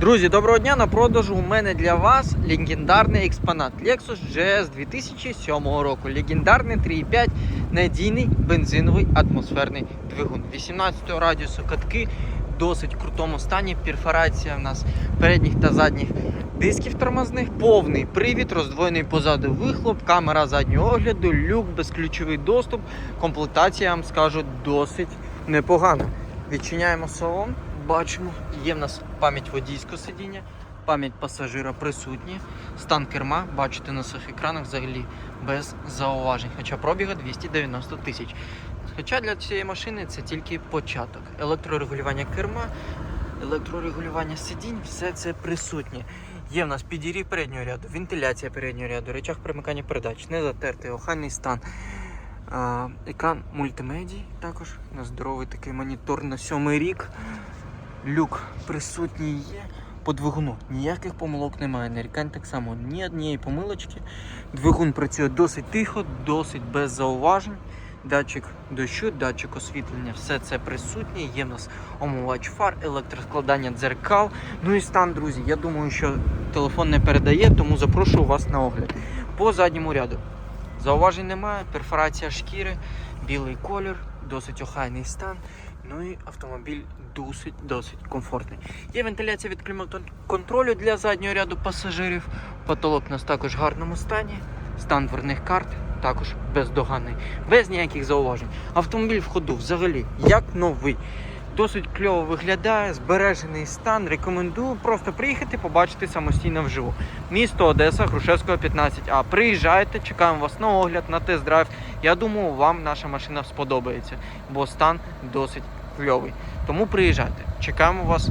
Друзі, доброго дня! На продажу у мене для вас легендарний експонат Lexus GS 2007 року. Легендарний 3.5 надійний бензиновий атмосферний двигун. 18 радіусу катки в досить крутому стані. Перфорація в нас передніх та задніх дисків тормозних, повний привід, роздвоєний позаду вихлоп, камера заднього огляду, люк, безключовий доступ. Комплектація, я вам скажу, досить непогана. Відчиняємо салон, бачимо, є в нас пам'ять водійського сидіння, пам'ять пасажира присутня, стан керма, бачите на цих екранах взагалі без зауважень, хоча пробіга 290 тисяч. Хоча для цієї машини це тільки початок. Електрорегулювання керма, електрорегулювання сидінь, все це присутнє. Є в нас підігрів переднього ряду, вентиляція переднього ряду, речах примикання передач, не затертий, охайний стан. Екран мультимедій також на здоровий такий монітор на сьомий рік. Люк присутній є. По двигуну ніяких помилок немає. Нарікань так само ні однієї помилочки. Двигун працює досить тихо, досить без зауважень. Датчик дощу, датчик освітлення, все це присутнє. Є в нас омивач фар, електроскладання дзеркал. Ну і стан, друзі. Я думаю, що телефон не передає, тому запрошую вас на огляд. По задньому ряду. Зауважень немає, перфорація шкіри, білий колір, досить охайний стан. Ну і автомобіль досить досить комфортний. Є вентиляція від клімат-контролю для заднього ряду пасажирів. Потолок у нас також в гарному стані. Стан дверних карт також бездоганний, без ніяких зауважень. Автомобіль в ходу взагалі як новий. Досить кльово виглядає, збережений стан. Рекомендую просто приїхати, побачити самостійно вживу. Місто Одеса, Грушевського 15А. Приїжджайте, чекаємо вас на огляд, на тест-драйв. Я думаю, вам наша машина сподобається, бо стан досить кльовий. Тому приїжджайте. Чекаємо вас